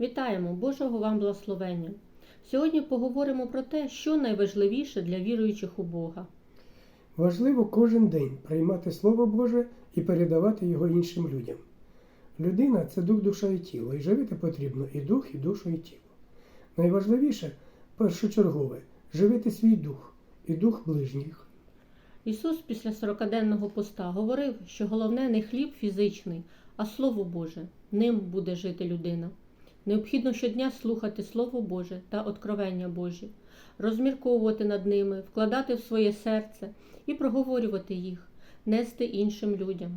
Вітаємо Божого вам благословення. Сьогодні поговоримо про те, що найважливіше для віруючих у Бога. Важливо кожен день приймати Слово Боже і передавати його іншим людям. Людина це дух, душа і тіло, і живити потрібно і дух, і душу, і тіло. Найважливіше, першочергове, живити свій дух і дух ближніх. Ісус після сорокаденного поста говорив, що головне не хліб фізичний, а Слово Боже. Ним буде жити людина. Необхідно щодня слухати Слово Боже та откровення Божі, розмірковувати над ними, вкладати в своє серце і проговорювати їх, нести іншим людям.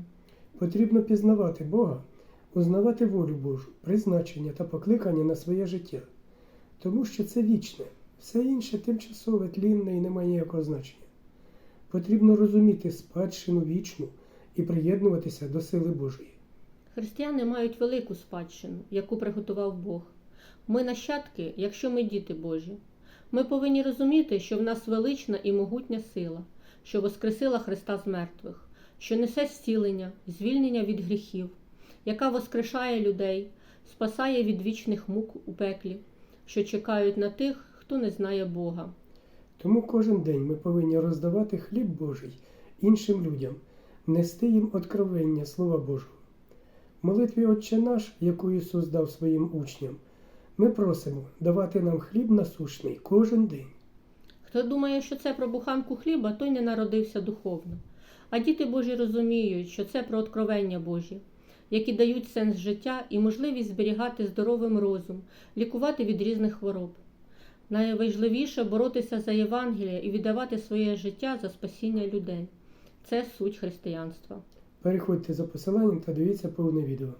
Потрібно пізнавати Бога, узнавати волю Божу, призначення та покликання на своє життя, тому що це вічне, все інше тимчасове, тлінне і не має ніякого значення. Потрібно розуміти спадщину вічну і приєднуватися до сили Божої. Християни мають велику спадщину, яку приготував Бог. Ми нащадки, якщо ми діти Божі. Ми повинні розуміти, що в нас велична і могутня сила, що воскресила Христа з мертвих, що несе зцілення, звільнення від гріхів, яка воскрешає людей, спасає від вічних мук у пеклі, що чекають на тих, хто не знає Бога. Тому кожен день ми повинні роздавати хліб Божий іншим людям, нести їм откровення Слова Божого. Молитві Отче наш, яку Ісус дав своїм учням, ми просимо давати нам хліб насущний кожен день. Хто думає, що це про буханку хліба, той не народився духовно. А діти Божі розуміють, що це про откровення Божі, які дають сенс життя і можливість зберігати здоровим розум, лікувати від різних хвороб. Найважливіше боротися за Євангеліє і віддавати своє життя за спасіння людей. Це суть християнства. Переходьте за посиланням та дивіться повне відео.